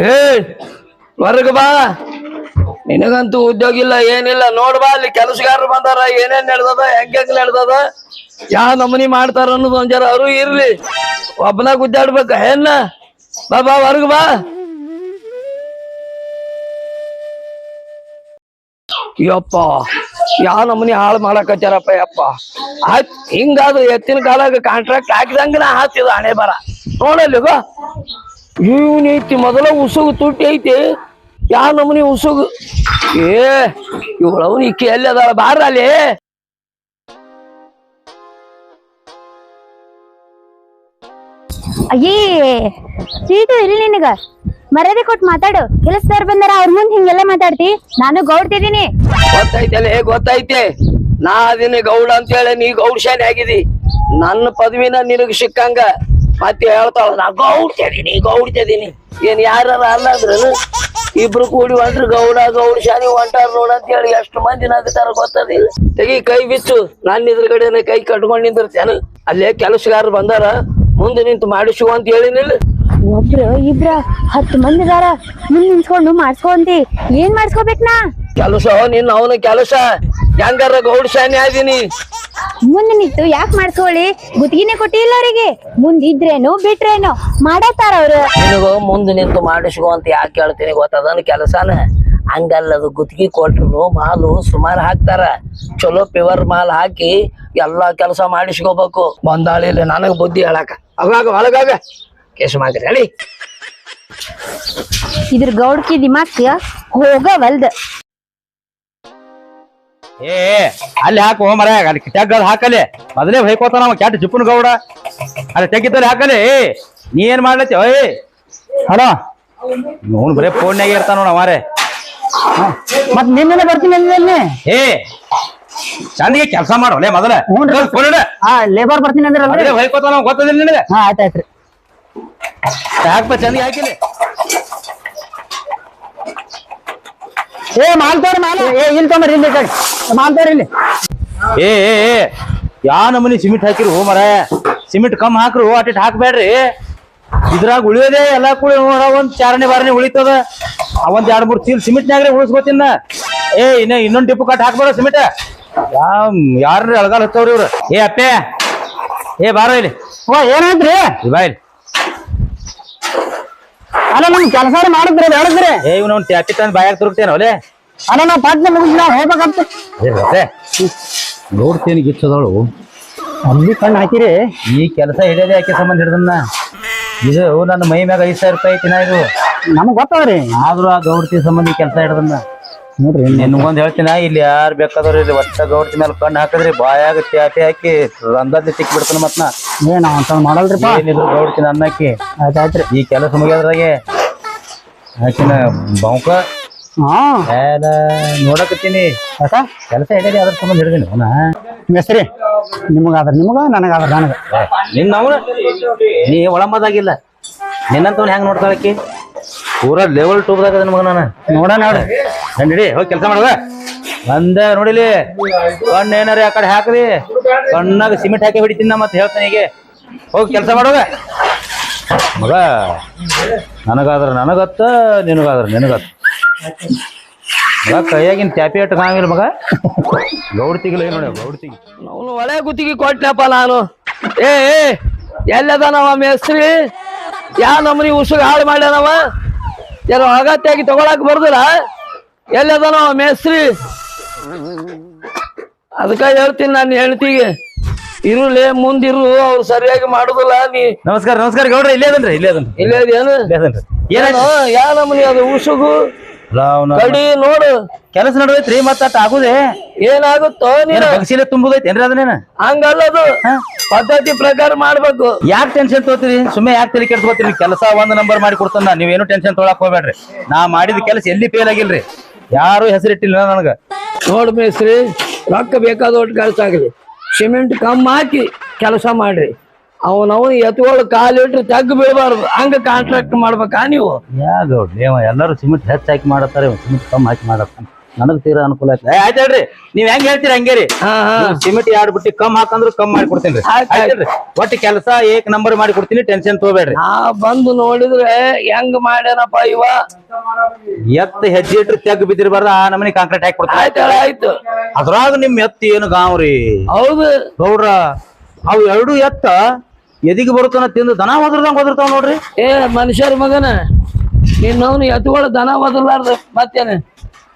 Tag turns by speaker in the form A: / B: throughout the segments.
A: ಏ ಹೊರಗ ಬಾ. ನಿನಗಂತೂ ಉದ್ಯೋಗ ಇಲ್ಲ, ಏನಿಲ್ಲ. ನೋಡ್ ಬಾ, ಅಲ್ಲಿ ಕೆಲಸಗಾರರು ಬಂದಾರ. ಏನೇನ್ ನಡೆದದ ಹೆಂಗ್ ಹೆಂಗ್ ನಡೆದದ, ಯಾವ ನಮನಿ ಮಾಡ್ತಾರ ಅನ್ನೋದು ಒಂದ್ ಅವರು ಇರ್ಲಿ. ಒಬ್ಬನಾಗ ಗುದ್ದಾಡ್ಬೇಕ ಏನ? ಬಾ ಬಾ, ಹೊರಗ ಬಾ. ಯಪ್ಪ, ಯಾವ ನಮೂನಿ ಹಾಳು ಮಾಡಕತ್ತಾರಪ್ಪ ಯಪ್ಪ. ಆಯ್ತ್, ಹಿಂಗಾದ್ರು ಎತ್ತಿನ ಕಾಲಾಗ ಕಾಂಟ್ರಾಕ್ಟ್ ಹಾಕಿದಂಗ ನಾ ಹಾತಿದ ಹಣೆ ಬರ ನೋಡಲ್ಲಿಗ ಇವನ್ ಐತಿ ಮೊದಲ ಉಸುಗು ತುಟ್ಟಿ ಐತಿ. ಯಾವ ನಮೂನಿ ಉಸುಗು? ಏ ಇವಳವನ್ ಈಕಿ ಎಲ್ಲಿ ಅದಾಳ ಬಾರ ಅಲ್ಲಿ.
B: ಅಯ್ಯೇ ಸೀಟು ಇಲ್ಲಿ ನಿನಗ. ಮರ್ಯಾದೆ ಕೊಟ್ಟು ಮಾತಾಡು. ಕೆಲಸದವ್ರು ಬಂದಾರ ಅವ್ರ ಮುಂದೆ ಹಿಂಗೆಲ್ಲ ಮಾತಾಡ್ತಿ. ನಾನು ಗೌಡ್ತಿದ್ದೀನಿ.
A: ಗೊತ್ತೈತಲ್ಲ ಹೇಗ್ ಗೊತ್ತೈತೆ. ನಾ ಅದೀನಿ ಗೌಡ ಅಂತೇಳಿ ನೀ ಗೌಡ್ಶಾನೆ ಆಗಿದಿ. ನನ್ನ ಪದವಿನ ನಿನಗ್ ಸಿಕ್ಕಂಗ. ಮತ್ತೆ ಹೇಳ್ತಾಳ, ನಾ ಗೌಡ್ತಿದೀನಿ ಗೌಡ್ತಿದೀನಿ ಏನ್ ಯಾರ ಅಲ್ಲ ಅಂದ್ರನು ಇಬ್ರು ಕೂಡಿ ಒಂದ್ರು ಗೌಡ ಗೌಡ ಶಾನಿ ಹೊಂಟಾರ ನೋಡ ಅಂತ ಹೇಳಿ ಎಷ್ಟು ಮಂದಿ ನಗ್ತಾರ ಗೊತ್ತದಿಲ್ಲ ತೆಗಿ ಕೈ ಬಿಚ್ಚು, ನನ್ನ ಇದ್ರ ಕಡೆನೆ ಕೈ ಕಟ್ಕೊಂಡ್ ನಿಂದಿರ್ತೇನೆ ಅಲ್ಲೇ ಕೆಲಸಗಾರರು ಬಂದಾರ, ಮುಂದೆ ನಿಂತು ಮಾಡಿಸು ಅಂತ ಹೇಳಿನಿಲ್ಲ
B: ಒಬ್ರು ಇಬ್ರ ಹತ್ತು ಮಂದಿ ಅದಾರ ಮುಂದ್ ನಿಂತ್ಕೊಂಡು ಮಾಡ್ಸ್ಕೊಂತಿ ಏನ್ ಮಾಡ್ಸ್ಕೋಬೇಕ್ ನಾ?
A: ಕೆಲಸ ನಿನ್ನ ಅವನ ಕೆಲಸ. ಹೆಂಗಾರ ಗೌಡ್ಶಾನಿ ಆದೀನಿ?
B: ಮುಂದೆ ನಿಂತು ಯಾಕೆ ಮಾಡ್ಕೊಳ್ಳಿ ಗುತ್ತಿಗೆನೆ ಕೊಟ್ಟಿಲ್ಲ ಅವರಿಗೆ. ಮುಂದ್ ಇದ್ರೇನು ಬಿಟ್ರೇನು ಮಾಡತ್ತಾರ ಅವ್ರು.
A: ನಿನಗ ಮುಂದೆ ನಿಂತು ಮಾಡಿಸ್ಕೊ ಅಂತ ಯಾಕೆ ಹೇಳ್ತೀನಿ ಗೊತ್ತದನ್ ಕೆಲಸನ ಹಂಗಲ್ಲದು ಗುತ್ತಿಗೆ ಕೊಟ್ರು ಮಾಲು ಸುಮಾರು ಹಾಕ್ತಾರ. ಚಲೋ ಪಿವರ್ ಮಾಲ್ ಹಾಕಿ ಎಲ್ಲಾ ಕೆಲಸ ಮಾಡಿಸ್ಕೋಬೇಕು. ಬಂದಾಳಿಲ್ಲ ನನಗ ಬುದ್ಧಿ ಹೇಳಕ. ಅವಾಗ ಒಳಗಾಗ ಕೇಸ್ ಮಾಡ್ರಿ ಹೇಳಿ
B: ಇದ್ರ ಗೌಡ್ಕಿ ದಿಮಾಕ್ ಹೋಗವಲ್ದ.
C: ಏ ಅಲ್ಲಿ ಹಾಕು ಮರ ಅಲ್ಲಿ ತೆಗ್ಗದ್ ಹಾಕಲಿ. ಮೊದಲೇ ಹೊಯ್ಕೋತ ನಾವು ಕ್ಯಾಟ್ ಜಿಪ್ಪನ ಗೌಡ. ಅಲ್ಲಿ ತೆಗಿತಲ್ಲಿ ಹಾಕಲಿ ಏ ನೀ ಏನ್ ಮಾಡ್ಲತ್ತಿ? ಓಯ್ ಹಲೋ. ನೋನ್ ಬರೇ ಫೋನ್ಯಾಗ ಇರ್ತಾನ ನೋಡ ಮಾರೆ
D: ಮತ್ ನಿನ್ನೆ ಬರ್ತೀನಿ ಅಂದಿದ್ದಲ್ಲಿ
C: ಏ ಚಂದಿಗೆ ಕೆಲಸ ಮೊದಲ. ಫೋನ್ ಇಡ.
D: ಹಾ ಲೇಬರ್ ಬರ್ತೀನಿ ಅಂದ್ರೆ
C: ಮೊದಲೇ ಹೊಯ್ಕೋತಾನ ಅವ ಗೊತ್ತದಿಲ್ಲ ನಿನಗೆ?
D: ಹಾ ಆಯ್ತಾಯ್ತ್ರಿ
C: ಯಾಕಪ್ಪ ಚಂದಿಗೆ ಹಾಕಿಲಿ.
D: ಏ ಮಾಲ್ತವ್ರಿ ಮಾಲ. ಏ ಇಲ್ಲಿ ತೊಂಬರ್ರಿ ಇಲ್ಲಿ ಕಡೆ ಮಾಲ್ತವ್ರಿ ಇಲ್ಲಿ.
C: ಏ ಏ ಏ ಯಾ ನಮೂನಿ ಸಿಮೆಂಟ್ ಹಾಕಿರು ಮರ ಸಿಮೆಂಟ್ ಕಮ್ ಹಾಕ್ರು ಅಟ್ಟಿಟ್ ಹಾಕ್ಬೇಡ್ರಿ. ಇದ್ರಾಗ ಉಳಿಯೋದೇ ಎಲ್ಲಾ ಕೂಡ ನೋಡ ಒಂದ್ ಚಾರಣೆ ಬಾರಣೆ ಉಳಿತದ. ಒಂದ್ ಎರಡ್ ಮೂರ್ ಸಿಮೆಂಟ್ ಸಿಮೆಂಟ್ನಾಗ್ರೆ ಉಳಿಸ್ಕೋತಿನ ಏ ಇನ್ನ ಇನ್ನೊಂದ್ ಡಿಪ್ಪು ಕಟ್ ಹಾಕ್ಬೇಡ ಸಿಮೆಂಟ್. ಯಾವ ಯಾರ್ರಿ ಅಳಗಾಲ್ ಹತ್ತವ್ರಿ ಇವ್ರು? ಏ ಅಪ್ಪೆ. ಏ ಬಾರ ಇಲ್ಲಿ.
D: ಓ ಏನಾಯ್ತ್ರಿ
C: ಬಾ ಇಲ್ಲಿ.
D: ಅಲ್ಲ ನಮ್ ಕೆಲಸ ಮಾಡಿದ್ರಿ ಹೇಳಿದ್ರಿ
C: ಏ ಇವ್ನ ಅವ್ನ ಟ್ಯಾಪಿ ತಂದು ಬಾಯಾಗ ತುರುಕ್ತೇನ ಒಲೆ
D: ಅಲ್ಲ ನಾವ್ ಪಟ್ನೆ ಮುಗಿಸಿ ನಾವ್ ಹೋಗ್ಬೇಕಂತ.
C: ನೋಡ್ತೇನೆ ಗಿಚ್ಚದಳು.
D: ಅಲ್ಲಿ ಕಣ್ಣು ಹಾಕಿರಿ.
C: ಈ ಕೆಲಸ ಹಿಡಿಯೋದೇ ಯಾಕೆ ಸಂಬಂಧ ಹಿಡ್ದನ್ನ? ಇದು ನನ್ನ ಮೈ ಮ್ಯಾಗ ಐದು ಸಾವಿರ ರೂಪಾಯಿ ಐತಿನ ಇದು?
D: ನಮಗ್ ಗೊತ್ತವ್ರಿ
C: ಆದ್ರೂ ಆ ಗೌಡ್ತಿ ಸಂಬಂಧಿ ಕೆಲಸ ಹಿಡ್ದನ್ನ.
D: ನೋಡ್ರಿ
C: ನಿನ್ಗೊಂದು ಹೇಳ್ತೀನ? ಇಲ್ಲಿ ಯಾರು ಬೇಕಾದವ್ರು ಇಲ್ಲಿ ಒಟ್ಟ ಗೌಡ್ತಿ ಮೇಲೆ ಕಣ್ಣು ಹಾಕಿದ್ರಿ ಬಾಯಾಗ ಟ್ಯಾಟಿ ಹಾಕಿ ರಂಗದ ಸಿಕ್ಬಿಡ್ತಾನೆ ಮತ್ನ
D: ಏ ನಾವ್ ಅಂತ ಮಾಡಲ್ರಿಪ್ಪ.
C: ಏನಿದ್ರು ಗೌಡ್ತಿ ಅನ್ನಕ್ಕೆ
D: ಆಯ್ತಾಯ್ತ್ರಿ.
C: ಈ ಕೆಲಸ ಮುಗಿಯೋದ್ರಾಗೆ ಆಕಿನ ಬೌಕ
D: ಹಾ.
C: ನೋಡಕತ್ತೀನಿ.
D: ಯಾಕ?
C: ಕೆಲಸ ಹಿಡಿಯೋದು ಅದ್ರ ಸಂಬಂಧ ಹಿಡಿದೀನಿ ಅವನ
D: ನಿಮಗೆ ನಿಮಗಾದ್ರ ನಿಮಗ ನನಗಾದ್ರ ನನಗ?
C: ನಿನ್ನ ಅವನ ನೀ ಒಳಂಬದಾಗಿಲ್ಲ. ನಿನ್ನಂತವ್ನ ಹೆಂಗ್ ನೋಡ್ತಾಳಕ್ಕಿ ಪೂರಾ ಲೆವೆಲ್ ಟೂಬ್ದಾಗ ಅದ ಮಗ ನಾನು?
D: ನೋಡ. ನೋಡ್ರಿ
C: ನಡಿ ಹೋಗಿ ಕೆಲಸ ಮಾಡುವ ಬಂದೆ ನೋಡಿಲಿ. ಕಣ್ಣು ಏನಾರ ಆ ಕಡೆ ಹಾಕ್ರಿ. ಕಣ್ಣಾಗ ಸಿಮೆಂಟ್ ಹಾಕಿ ಹೊಡಿತೀನಿ ನಾ ಮತ್ತೆ ಹೇಳ್ತಾನೆ ಹೀಗೆ. ಹೋಗಿ ಕೆಲಸ ಮಾಡುವ ಮಗ, ನನಗಾದ್ರ ನನಗತ್ತ, ನಿನಗಾದ್ರ ನಿನಗತ್ತ. ಮಗ, ಕೈಯಾಗಿನ ಟ್ಯಾಪಿ ಅಟ್ಟು ಕಾಂಗಿಲ್ಲ ಮಗ. ಗೌಡ್ತಿಗಿಲ್ಲ ನೋಡಿ, ಗೌಡ್ತಿಗಿ.
A: ಅವನು ಒಳ್ಳೆ ಗುತ್ತಿಗೆ ಕೊಟ್ಟನಪ್ಪ ನಾನು. ಏ ಎಲ್ಲದ ನಾವ ಮೇಸ್ತ್ರಿ? ಯಾ ನಮನಿ ಉಸಿರು ಹಾಳು ಮಾಡ್ಯಾನವ? ಯಾರು ಅಗತ್ಯಾಗಿ ತಗೊಳಕ್ ಬರ್ದಿಲ್ಲ? ಎಲ್ಲದನವ ಮೇಸ್ತ್ರಿ? ಅದಕ್ಕ ಹೇಳ್ತೀನಿ ನಾನು ಹೆಂಡತಿಗೆ. ಇರುಲೇ ಮುಂದಿರು ಅವ್ರು ಸರಿಯಾಗಿ ಮಾಡುದಿಲ್ಲ ನೀ
C: ನಮಸ್ಕಾರ ನಮಸ್ಕಾರ ಗೌಡ್ರ ಇಲ್ಲೇ ಅದನ್ರಿ ಇಲ್ಲೇ ಅದನ್
A: ಇಲ್ಲೇ ಏನು
C: ಇಲ್ಲೇ ಅದನ್ರಿ.
A: ಏನು ಯಾವ ನಮನಿ ಅದು ಉಸುಗು? ಕಡಿ ನೋಡು.
C: ಕೆಲಸ ನಡುವೈತ್ರಿ ಮತ್ತ ಅಟ್ ಆಗುದೇ?
A: ಏನಾಗುತ್ತೋ
C: ಏನ್
A: ನೀನು
C: ಬಗ್ಸಿಲೆ ತುಂಬುದೈತೇನ್ರಿ ಅದನ್ನೇನ?
A: ಹಂಗಲ್ಲದು. ಪದ್ಧತಿ ಪ್ರಕಾರ ಮಾಡ್ಬೇಕು.
C: ಯಾಕೆ ಟೆನ್ಷನ್ ತಗೋತೀರಿ? ಸುಮ್ಮನೆ ಯಾಕೆ ತಲೆ ಕೆಡ್ಸ್ಕೋತೀರಿ? ಕೆಲಸ ಒಂದ್ ನಂಬರ್ ಮಾಡಿ ಕೊಡ್ತಾನ ನೀವೇನು ಟೆನ್ಷನ್ ತೊಳಕ್ ಹೋಗ್ಬೇಡ್ರಿ. ನಾ ಮಾಡಿದ ಕೆಲಸ ಎಲ್ಲಿ ಫೇಲ್ ಆಗಿಲ್ರಿ? ಯಾರು ಹೆಸರಿಟ್ಟಿಲ್ಲ ನನಗ.
A: ನೋಡ್ ಮೇಸ್ರಿ, ರೊಕ್ಕ ಕೆಲಸ ಆಗಲಿ. ಸಿಮೆಂಟ್ ಕಮ್ಮಿ ಹಾಕಿ ಕೆಲಸ ಮಾಡ್ರಿ. ಅವನವನು ಎತ್ಕೊಳ್ಳೋ ಕಾಲಿಟ್ರೆ ತಗ್ಗು ಬೀಳಬಾರ್ದು. ಹಂಗ ಕಾಂಟ್ರಾಕ್ಟ್ ಮಾಡ್ಬೇಕಾ ನೀವು?
C: ಯಾ ಗೌಡ್ರಿ ಅವ ಎಲ್ಲರೂ ಸಿಮೆಂಟ್ ಹೆಚ್ಚಾಕಿ ಮಾಡತ್ತಾರೆ ಸಿಮೆಂಟ್ ಕಮ್ಮಿ ಹಾಕಿ ಮಾಡತ್ತಾನ. ನನಗ್ ತೀರಾ ಅನುಕೂಲ ಆಯ್ತು. ಏ, ಆಯ್ತ್ ಹೇಳ್ರಿ. ನೀವ್ ಹೆಂಗ್ ಹೇಳ್ತೀರಿ ಹಂಗೆ ರೀ.
A: ಹಾ ಹಾ.
C: ಸಿಮೆಂಟ್ ಎರಡ್ ಬಿಟ್ಟಿ ಕಮ್ ಹಾಕಂದ್ರು ಕಮ್ ಮಾಡಿ ಕೊಡ್ತೀನಿ ರೀ.
A: ಆಯ್ತ್.
C: ಒಟ್ಟು ಕೆಲಸ ಏಕ್ ನಂಬರ್ ಮಾಡಿ ಕೊಡ್ತೀನಿ ಟೆನ್ಷನ್ ತಗೋಬೇಡ್ರಿ.
A: ನಾ ಬಂದು ನೋಡಿದ್ರೆ ಹೆಂಗ್ ಮಾಡ್ಯಾನಪ್ಪ ಇವ?
C: ಎತ್ತ ಹೆಜ್ಜೆ ಇಟ್ರಿ ತೆಗ್ ಬಿದ್ದಿರ್ಬಾರ್ದ ಆ ನಮನಿ ಕಾಂಕ್ರೀಟ್ ಹಾಕಿ ಕೊಡ್ತೀನಿ.
A: ಆಯ್ತು ಆಯ್ತು.
C: ಅದ್ರಾಗ ನಿಮ್ ಎತ್ತ ಏನು ಗಾವ್ರಿ
A: ಹೌದು.
C: ಗೌಡ್ರ ಅವು ಎರಡು ಎತ್ತ ಎದಿಗೆ ಬರುತ್ತಾನ ತಿಂದು ದನ ಹೋದ್ರದಂಗ ಹೋದಿರ್ತಾವ ನೋಡ್ರಿ.
A: ಏ ಮನುಷ್ಯರ ಮಗನ ನಿನ್ನವನು ಎತ್ತುಗಳು ದನ ಬದಲಾರ್ದು ಮತ್ತೇನೆ?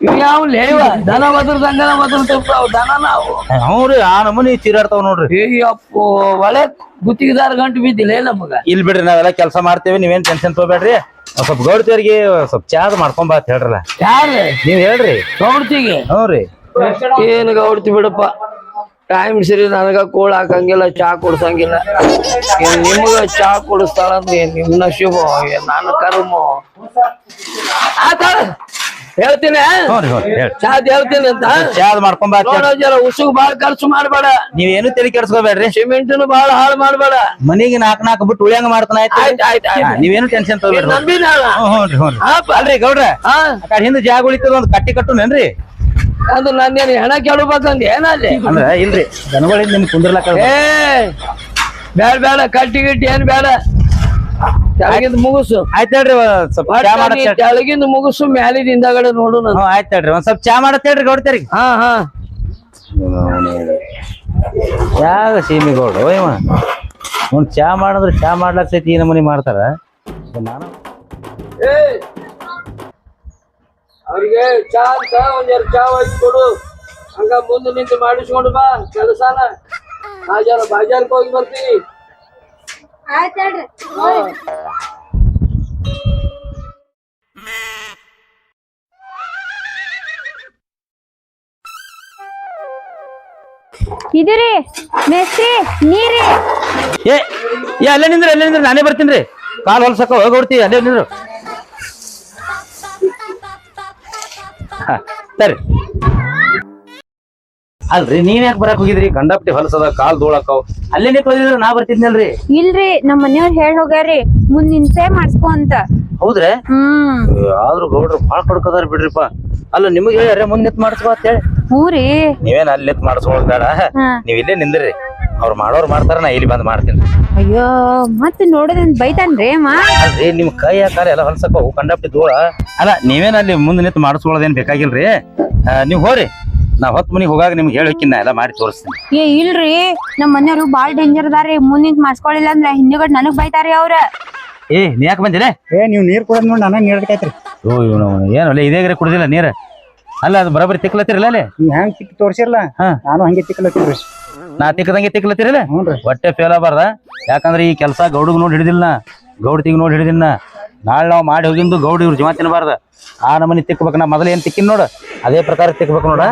A: ಯಾವ ಲೇವ? ದನ ಬದಲ್ದಂಗನ ಬದಲ್ತಿರ್ತಾವ ದನ ನಾವು.
C: ಅವ್ರಿ ಆ ನಮೂನಿ ಚೀರಾಡ್ತಾವ ನೋಡ್ರಿ.
A: ಅಯ್ಯಪ್ಪೋ ಒಳ್ಳೆ ಗುತ್ತಿಗೆದಾರ ಗಂಟು ಬಿದ್ದಿಲ್ಲ ನಮಗ?
C: ಇಲ್ ಬಿಡ್ರಿ ನಾವೆಲ್ಲ ಕೆಲಸ ಮಾಡ್ತೇವೆ ನೀವೇನ್ ಟೆನ್ಷನ್ ತಗೋಬೇಡ್ರಿ. ಸ್ವಲ್ಪ ಗೌಡ್ತಿಯವ್ರಿಗೆ ಸ್ವಲ್ಪ ಚಾದ ಮಾಡ್ಕೊಂಬ ಅಂತ ಹೇಳ್ರಲ್ಲ.
A: ಯಾರು
C: ನೀವ್ ಹೇಳ್ರಿ.
A: ಗೌಡ್ತಿಗೆ?
C: ಹ್ಞೂ ಏನ್
A: ಏನು ಗೌಡ್ತಿ ಬಿಡಪ್ಪ? ಟೈಮ್ ಸರಿ ನನಗ ಕೋಳ ಹಾಕಂಗಿಲ್ಲ ಚಾ ಕುಡ್ಸಂಗಿಲ್ಲ. ಏನ್ ನಿಮ್ಗ ಚಾ ಕುಡಿಸ್ತಾಳ ಅಂದ್ರೆ ನಾನು ನಶೀಬೋ ಏನ್ ನನ್ನ ಕರ್ಮ? ಆತ ಹೇಳ್ತೀನಿ
C: ಹ್ಞೂ ರೀ ಹ್ಞೂ
A: ಚಾದ್ ಹೇಳ್ತೀನಿ ಅಂತ
C: ಚಾದ್ ಮಾಡ್ಕೊಂಡ್ ಬಾ.
A: ನೋಡೋ ಜರ ಉಸುಗ್ ಬಾಳ ಖರ್ಚು ಮಾಡ್ಬೇಡ.
C: ನೀವೇನು ತಲೆ ಕೆಡ್ಸ್ಕೋಬೇಡ್ರಿ?
A: ಸಿಮೆಂಟ್ನು ಬಾಳ ಹಾಳು ಮಾಡ್ಬೇಡ.
C: ಮನಿಗೆ ನಾಲ್ಕು ನಾಲ್ಕು ಬಿಟ್ಟು ಉಳಿಯಂಗ ಮಾಡ್ತಾನ ಆಯ್ತು.
A: ಆಯ್ತ್ ಆಯ್ತ್ ಆಯ್ತ್.
C: ನೀವೇನು ಟೆನ್ಷನ್ ತಗೋಬೇಡ್ರಿ. ಹ್ಞೂ ಹ್ಞೂ ರೀ ಹ್ಞೂ ರೀ
A: ಹಾಪ
C: ಅಲ್ರಿ ಗೌಡ್ರ
A: ಹಾ
C: ಆ ಕಡೆ ಹಿಂದೆ ಜಾಗ ಉಳಿತದ ಒಂದ್ ಕಟ್ಟಿ ಕಟ್ಟುನೇನ್ರಿ
A: ಅದು ನಾನೇನು ಹೆಣ ಕೇಳಬೇಕಂದ ಏನಲ್ಲಿ
C: ಅಂದ್ರ ಇಲ್ರಿ ದನಗಳಿಂದ ನಿಮ್ ಕುಂದ್ರಲಕ್ಕ
A: ಏ ಬೇಡ ಬೇಡ ಕಟ್ಟಿ ಗಿಟ್ಟಿ ಏನ್ ಬೇಡ ಕೆಳಗಿಂದ ಮುಗುಸು.
C: ಆಯ್ತ್ ಹೇಳ್ರಿ ಸ್ವಲ್ಪ ಚಾ
A: ಒಟ್ಟ
C: ಮಾಡತ್ ಹೇಳ್ರಿ.
A: ಕೆಳಗಿಂದ ಮುಗುಸು ಮ್ಯಾಲಿದ ಹಿಂದಗಡೆ ನೋಡು ನಾನು.
C: ಹ್ಞೂ ಆಯ್ತ್ ಹೇಳ್ರಿ ಒಂದ್ ಸ್ವಲ್ಪ ಚಾ ಮಾಡತ್ ಹೇಳ್ರಿ ಗೌಡ್ತೇರಿ.
A: ಹಾ ಹಾ.
C: ಯಾವ ಸೀಮಿ ಗೌಡ ಇವ ಒಂದ್ ಚಾ ಮಾಡಿದ್ರೆ ಚಾ ಮಾಡ್ಲಾಕ್ ಸೈತಿ ಈ ನಮೂನಿ ಮಾಡ್ತಾರ. ನಾನು
A: ಅವ್ರಿಗೆ ಚಾ ಅಂತ ಒಂದ್ ಎರಡು ಚಾ ಒಯ್ದು ಕೊಡು. ಹಂಗ ಮುಂದೆ ನಿಂತು ಮಾಡಿಸ್ಕೊಂಡು ಬಾ ಕೆಲಸನ. ನಾ ಜರ ಬಾಜಾರ್ಕ್ ಹೋಗಿ ಬರ್ತೀನಿ.
B: ಇದು ರೀ ಮೇಸ್ತ್ರಿ ನೀರಿ
C: ಏ ಏ ಅಲ್ಲೇ ನಿಂದ್ರಿ ಅಲ್ಲೇ ನಿಂದ್ರಿ ನಾನೇ ಬರ್ತೀನಿ ಕಾಲ್ ಹೊಲ್ಸಕ್ಕ ಹೋಗ್ಬಿಡ್ತೀವಿ ಅಲ್ಲೇ ನಿಂದ್ರು. ಹಾ, ಸರಿ. ಅಲ್ರಿ ನೀವ್ ಯಾಕೆ ಬರಕ್ ಹೋಗಿದ್ರಿ? ಗಂಡಪಟ್ಟಿ ಹೊಲಸದ ಕಾಲ್ ಧೂಳಕ್ಕವ್ ಅಲ್ಲೇ ನಿಂತ್ಕೊಂಡಿದ್ರೆ ನಾ ಬರ್ತಿದ್ನಲ್ರಿ?
B: ಇಲ್ರಿ ನಮ್ಮ ಮನೆಯವ್ರ ಹೇಳ್ ಹೋಗ್ಯಾರಿ ಮುಂದ್ ನಿನ್ಸೆ ಮಾಡ್ಸ್ಕೊ ಅಂತ.
C: ಹೌದ್ರೆ?
B: ಹ್ಮ್.
C: ಆದ್ರೂ ಗೌಡ್ರು ಬಾಳ್ ಕೊಡ್ಕೋದಾರ ಬಿಡ್ರಿಪ್ಪ. ಅಲ್ಲ ನಿಮಗೆ ಹೇಳ್ಯಾರ ಮುಂದ್ ನಿಂತ್ ಮಾಡಿಸ್ಕೊ ಅಂತ ಹೇಳಿ.
B: ಊರಿ
C: ನೀವೇನ ಅಲ್ಲಿ ನಿಂತ್ ಮಾಡಿಸ್ಕೊಳ್ಳೋದ್ ಬೇಡ. ನೀವ್ ಇಲ್ಲೇ ನಿಂದ್ರಿ. ಅವ್ರ ಮಾಡೋರ್ ಮಾಡ್ತಾರ ನಾ ಇಲ್ಲಿ ಬಂದ್ ಮಾಡ್ತೀನಿ.
B: ಅಯ್ಯೋ ಮತ್ತೆ ನೋಡೋದನ್ ಬೈತಾನ್ರಿ ಮಾ
C: ಅಲ್ರಿ ನಿಮ್ ಕೈ ಹಾಕಾರ ಎಲ್ಲ ಹೊಲ್ಸಕ್ಕ ಕಂಡಪಟ್ಟಿ ಧೂಳ. ಅಲ್ಲ ನೀವೇನ್ ಅಲ್ಲಿ ಮುಂದ್ ನಿಂತ್ ಮಾಡಿಸ್ಕೊಳ್ಳೋದೇನ್ ಬೇಕಾಗಿಲ್ರಿ? ಆ, ನೀವ್ ಹೋರಿ. ನಾ ಹೊತ್ ಮನಿಗ್ ಹೋಗಾಗ ನಿಮ್ಗೆ ಹೇಳಕ್ಕಿನ್ನ ನಾ ಎಲ್ಲ ಮಾಡಿ ತೋರಿಸ್ತೀನಿ.
B: ಏ ಇಲ್ರಿ. ನಮ್ ಮನೆಯವ್ರು ಬಾಳ್ ಡೇಂಜರ್ ಅದಾರಿ ಮುಂದಿನ ನಿಂತ್ ಮಾಡ್ಸ್ಕೊಳಿಲ್ಲ ಅಂದ್ರ ಹಿಂದಗಡೆ ನನಗ್ ಬೈತಾರಿ ಅವ್ರ.
C: ಏ ನೀ ಯಾಕೆ ಬಂದಿಲ್ಲ
D: ಏ ನೀವು ನೀರ್ ಕುಡಿದ್ ನೋಡಿ ನನಗೆ ನೀರ್ ಅಡ್ಕೈತ್ರಿ
C: ಓ ಇವನು ಏನು ಅಲ್ಲ ಇದೇ ಕುಡ್ದಿಲ್ಲ ನೀರ್? ಅಲ್ಲ ಅದು ಬರಬರಿ ತಿಕ್ಲತ್ತಿರಲ್ಲ ಅಲ್ಲಿ?
D: ನೀವು ಹೆಂಗ್ ತಿಕ್ ತೋರ್ಸಿರ್ಲ?
C: ಹಾ.
D: ನಾನು ಹಂಗೆ ತಿಕ್ಲತ್ತಿರ
C: ನಾ ತಿಕ್ಕದಂಗೆ ತಿಕ್ಲತ್ತಿರಲ್ಲ?
D: ಹ್ಞೂನ್ರಿ.
C: ಹೊಟ್ಟೆ ಫೇಲ್ ಆಗಬಾರ್ದ? ಯಾಕಂದ್ರೆ ಈ ಕೆಲಸ ಗೌಡಗ್ ನೋಡಿ ಹಿಡಿದಿಲ್ಲ ಗೌಡ್ತಿಗೆ ನೋಡಿ ಹಿಡಿದಿಲ್ಲ ನಾಳೆ ನಾವು ಮಾಡಿ ಹೋಗಿಂದು ಗೌಡ ಇವ್ರ ಜೀವ ತಿನ್ನಬಾರ್ದ ಆ ನಮನಿ ತಿಕ್ಬೇಕು ನಾ ಮೊದಲೇನ್ ಏನ್ ತಿಕ್ಕಿನ ನೋಡು. ಅದೇ ಪ್ರಕಾರ ತಿಕ್ಬೇಕು ನೋಡ.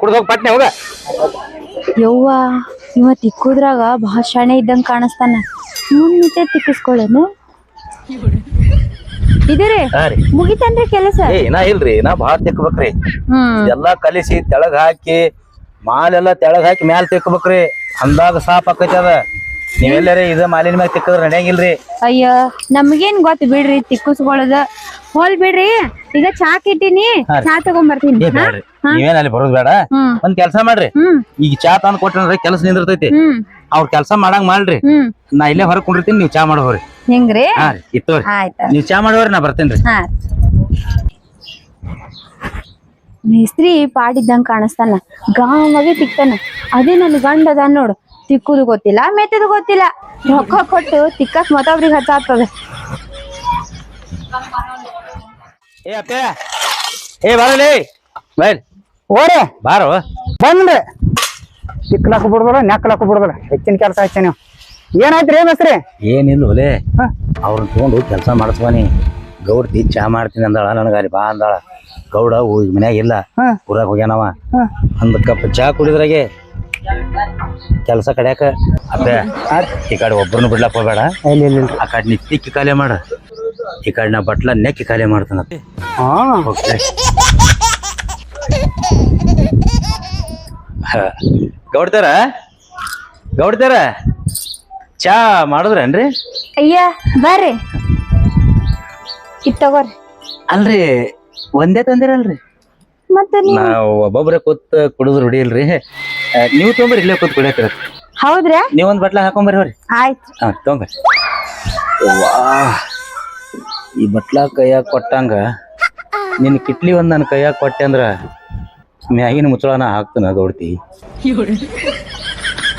D: ಕುಡ್ದೋಗ
C: ಹೇಳಿ ಪಟ್ನೆ ಹೋಗ.
B: ಯವ್ವ ಇವ ತಿಕ್ಕುದ್ರಾಗ ಬಹಳ ಶಾಣೆ ಇದ್ದಂಗ ಕಾಣಿಸ್ತಾನ. ಮುಂದ್ ನಿಂತೆ ತಿಕ್ಕಿಸ್ಕೊಳ್ಳೇನು ಇದ್ರಿ? ಕೆಲಸ?
C: ಏ ನಾ ಇಲ್ರಿ ನಾ
B: ತಿಕ್ಕಬೇಕ್ರಿ
C: ಎಲ್ಲಾ ಕಲಿಸಿ ತೆಳಗ್ ಹಾಕಿ ಮಾಲೆಲ್ಲ ತೆಳಗ್ ಹಾಕಿ ಮ್ಯಾಲ ತಿಕ್ಕಬೇಕ್ರಿ ಅಂದಾಗ ಸಾಪ್ ಆಕೈತಿ ಅದ. ನೀವೆಲ್ಲರೇ ಇದ ಮಾಲಿನ ಮ್ಯಾಗ ತಿಕ್ಕದ್ರ ನಡೆಯಂಗಿಲ್ರಿ.
B: ಅಯ್ಯೋ ನಮ್ಗೇನ್ ಗೊತ್ತ ಬಿಡ್ರಿ ತಿಕ್ಕಿಸ್ಕೊಳ್ಳೋದ. ಹೋಲ್ ಬಿಡ್ರಿ ಈಗ ಚಾ ಇಟ್ಟಿನಿ ಚಾ?
C: ಬ್ಯಾಡ್ರಿ ನೀವೇನ್ ಅಲ್ಲಿ ಬರೋದ್ ಬೇಡ ಒಂದ್ ಕೆಲ್ಸ ಮಾಡ್ರಿ. ಈಗ ಚಾ ತಂದ್ ಕೊಟ್ರಂದ್ರೆ ಕೆಲಸ ನಿಂದಿರ್ತೈತಿ. ಅವ್ರ ಕೆಲಸ ಮಾಡಂಗ್ ಮಾಡ್ರಿ. ನಾ ಇಲ್ಲೇ ಹೊರಗ್ ಕುಂಡಿರ್ತೀನಿ ನೀವ್ ಚಾ ಮಾಡೋರಿ
B: ಹೆಂಗ್ರಿ.
C: ಇತ್ತೋರಿ ನೀವ್ ಚಾ ಮಾಡೋರಿ ನಾ ಬರ್ತೇನ್ರಿ.
B: ಹಾ ಮೇಸ್ತ್ರಿ ಪಾಡಿದ್ದಂಗ್ ಕಾಣಿಸ್ತಾನ. ಗಾಮಾಗೆ ತಿಕ್ತಾನ. ಅದೇ ನನ್ ಗಂಡ ಅದ ನೋಡು. ತಿಕ್ಕುದು ಗೊತ್ತಿಲ್ಲ ಮೆತ್ತದು ಗೊತ್ತಿಲ್ಲ. ರೊಕ್ಕ ಕೊಟ್ಟು ತಿಕ್ಕಕ್ ಮತ್ತೊಬ್ರಿಗೆ ಹಚ್ಚಾಗ್ತದೆ
C: ಏ ಅತ್ತೆ ಏ ಬಾರಲೇ ಬೈಲ್.
D: ಓರೆ
C: ಬಾರು.
D: ಬಂದ್ರಿ. ತಿಕ್ಲಾಕ ಬಿಡ್ದಲ್ಲ ನೆಕ್ಲಾಕ ಬಿಡ್ದಲ್ಲ ಹೆಚ್ಚಿನ ಕೆಲಸ ಹಚ್ಚ ನೀವು ಏನಾಯ್ತ್ರಿ ಏನ್ ಹೆಸ್ರಿ?
C: ಏನಿಲ್ಲ ಒಲೆ
D: ಹಾ.
C: ಅವ್ರನ್ನ ತಗೊಂಡು ಕೆಲಸ ಮಾಡಿಸ್ವಾನಿ ಗೌಡ್ತಿ ಚಾ ಮಾಡ್ತೀನಿ ಅಂದಾಳ ನನಗಾರಿ ಅಲ್ಲಿ ಬಾ ಅಂದಾಳ. ಗೌಡ ಹೋಗಿ ಮನ್ಯಾಗ ಇಲ್ಲ.
D: ಹಾ.
C: ಊರಾಗ ಹೋಗ್ಯಾನವ.
D: ಹಾ.
C: ಒಂದ್ ಕಪ್ ಚಾ ಕುಡಿದ್ರಾಗೆ ಕೆಲಸ ಕಡ್ಯಾಕ? ಅಪ್ಪ ಈ ಕಡೆ ಒಬ್ಬರನ್ನು ಬಿಡ್ಲಕ್ ಹೋಗ್ಬೇಡ.
D: ಇಲ್ಲ
C: ಆ ಕಡೆ ನೀ ತಿಕ್ಕಿ ಖಾಲಿ ಮಾಡ. ಈ ಕಡೆ ನಾ ಬಟ್ಲ ನೆಕ್ಕಿ ಖಾಲಿ ಮಾಡ್ತಾನೆ.
D: ಹಾ.
C: ಗೌಡ್ತಾರ? ಗೌಡ್ತಾರ? ಚಾ ಮಾಡಿದ್ರೇನ್ರಿ?
B: ಅಯ್ಯ ಬರ್ರಿ. ಇದ್ ತಗೋರಿ.
C: ಅಲ್ರಿ ಒಂದೇ ತಂದಿರಲ್ರಿ.
B: ಮತ್ತೆ
C: ಒಬ್ಬೊಬ್ರೆ ಕೂತ್ ಕುಡಿದ್ರು ಹೊಡಿಯಲ್ರಿ ನೀವು ತೊಗೊಂಬರ್ರಿ ಇಲ್ಲೇ ಕೂತ್ ಕೊಡಕ್
B: ಹೌದ್ರ
C: ನೀವ್ ಒಂದ್ ಬಟ್ಲ ಹಾಕೊಂಬರ್ರಿ ಹೋರಿ
B: ಆಯ್ತು.
C: ಹಾ ತೊಗೊಂಬರ್ರಿ. ಈ ಬಟ್ಲ ಕೈಯಾಗ ಕೊಟ್ಟಂಗ ನಿನ್ ಕಿಟ್ಲಿ ಒಂದ್ ನನ್ನ ಕೈಯಾಗ ಕೊಟ್ಟೆ ಅಂದ್ರ ಮ್ಯಾಗಿನ ಮುಚ್ಚಳನ ಹಾಕ್ತಾನ ದೊಡ್ತಿ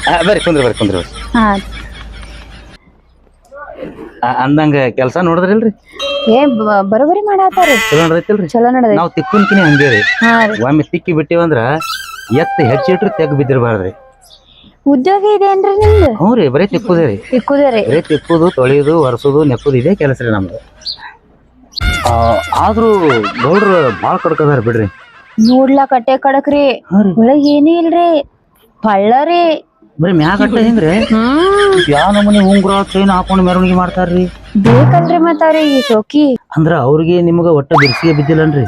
C: ಆ, ಬರ್ರಿ ಕುಂದ್ರ ಬರ್ರಿ ಕುಂದ್ರ ಬರ್ರಿ.
B: ಹಾ.
C: ಆ, ಅಂದಂಗ ಕೆಲ್ಸ ನೋಡಿದ್ರಿಲ್ರಿ?
B: ಏ ಬ- ಬರೋಬರಿ ಮಾಡಾತಾರಿ
C: ಚಲೋ
B: ಚಲೋ ನಡ್ದೈತಿ.
C: ನಾವ್ ತಿಕ್ಕುನ್ಕಿನಿ ಹಂಗೆ ರೀ
B: ಹಾ ರೀ.
C: ಒಮ್ಮೆ ತಿಕ್ಕಿ ಬಿಟ್ಟಿವಂದ್ರ ಎತ್ತ ಹೆಚ್ಚಿಟ್ರು ತೆಗ್ ಬಿದ್ದಿರಬಾರ್ದ್ರಿ.
B: ಉದ್ಯೋಗ ಇದೆ ಏನ್ರಿ ನಿಮ್ದು?
C: ಹ್ಞೂ ರೀ ಬರೀ ತಿಕ್ಕುದೇ ರೀ.
B: ತಿಕ್ಕುದೇ ರೀ.
C: ಬರೀ ತಿಕ್ಕುದು ತೊಳೆಯುದು ಒರೆಸೋದು ನೆಕ್ಕುದು ಇದೇ ಕೆಲಸ ರೀ ನಮ್ದು. ಆ, ಆದ್ರೂ ಗೌಡ್ರು ಭಾಳ ಕಡ್ಕದಾರ ಬಿಡ್ರಿ.
B: ನೋಡ್ಲಾ ಕಟ್ಟೆ ಕಡಕ್ರಿ
C: ಹಾ ರೀ.
B: ಒಳಗ್ ಏನೇ ಇಲ್ರಿ. ಪಳ್ಳ ರೀ.
C: ಬರೀ ಮ್ಯಾಗ ಅಟ್ಟ ಹೆಂಗ್ರಿ?
B: ಹ್ಮ್.
C: ಯಾವ ನಮೂನಿ ಉಂಗುರ ಚೈನ್ ಹಾಕೊಂಡು ಮೆರವಣಿಗೆ ಮಾಡ್ತಾರ್ರಿ
B: ಬೇಕಲ್ರಿ ಮತ್ತ ಅವ್ರಿಗೆ ಶೋಕಿ.
C: ಅಂದ್ರ ಅವ್ರಿಗೆ ನಿಮ್ಗ ಒಟ್ಟ ಬಿರ್ಸಿಗೆ ಬಿದ್ದಿಲ್ಲನ್ರಿ.